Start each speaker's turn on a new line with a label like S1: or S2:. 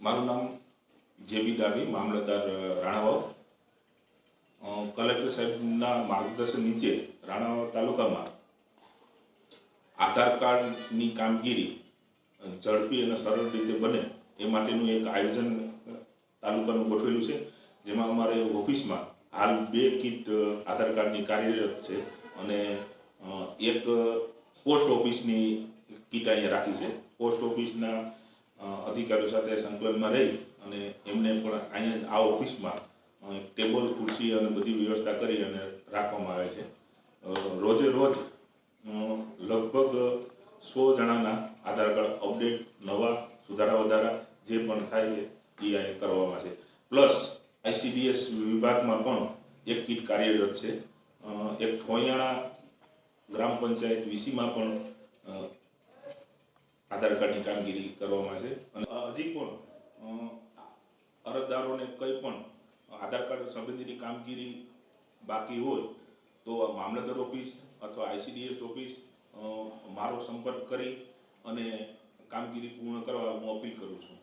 S1: મારું નામ જેબી દાવી મામલતદાર રાણાવાવ. કલેક્ટર સાહેબના માર્ગદર્શન નીચે રાણાવાવ તાલુકામાં આધાર કાર્ડની કામગીરી ઝડપી અને સરળ રીતે બને એ માટેનું એક આયોજન તાલુકાનું ગોઠવેલું છે. જેમાં અમારે ઓફિસમાં હાલ બે કીટ આધાર કાર્ડની કાર્યરત છે અને એક પોસ્ટ ઓફિસની કીટ અહીંયા રાખી છે. પોસ્ટ ઓફિસના અધિકારીઓ સાથે સંકલનમાં રહી અને એમને પણ અહીંયા આ ઓફિસમાં ટેબલ, ખુરશી અને બધી વ્યવસ્થા કરી અને રાખવામાં આવે છે. રોજે રોજ લગભગ સો જણાના આધાર કાર્ડ અપડેટ, નવા, સુધારા વધારા જે પણ થાય એ અહીંયા કરવામાં છે. પ્લસ આઈસીડીએસ વિભાગમાં પણ એક કીટ કાર્યરત છે. એક ઠોયાણા ગ્રામ પંચાયત વીસીમાં પણ આધાર કાર્ડની કામગીરી કરવામાં છે. અને હજી પણ અરજદારોને કંઈ પણ આધાર કાર્ડ સંબંધીની કામગીરી બાકી હોય, તો મામલતદાર ઓફિસ અથવા આઈસીડીએસ ઓફિસ મારો સંપર્ક કરી અને કામગીરી પૂર્ણ કરવા હું અપીલ કરું છું.